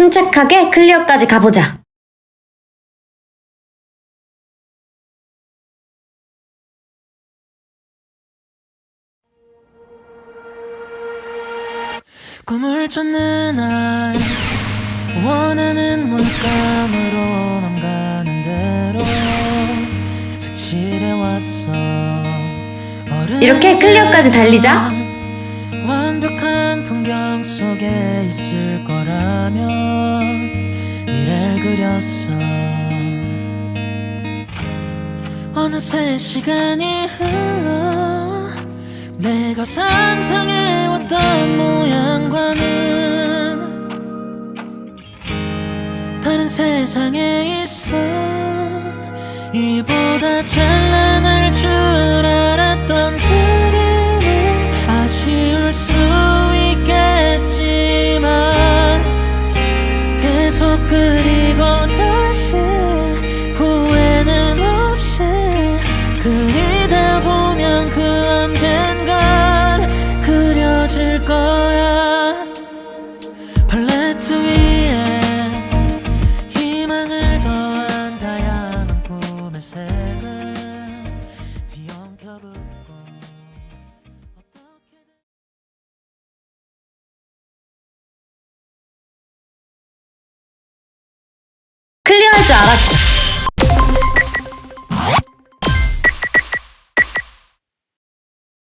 침착하게 클리어까지 가보자. 꿈을 쫓는 아이 원하는 물감으로만 가는 대로 색칠해 왔어 이렇게 클리어까지 달리자. 풍경 속에 있을 거라면 미래를 그렸어. 어느새 시간이 흘러 내가 상상해왔던 모양과는 다른 세상에 있어. 이보다 찬란할 그리고 다시 후회는 없이 그리다 보면 그 언젠간 그려질 거야. 팔레트 위 Chart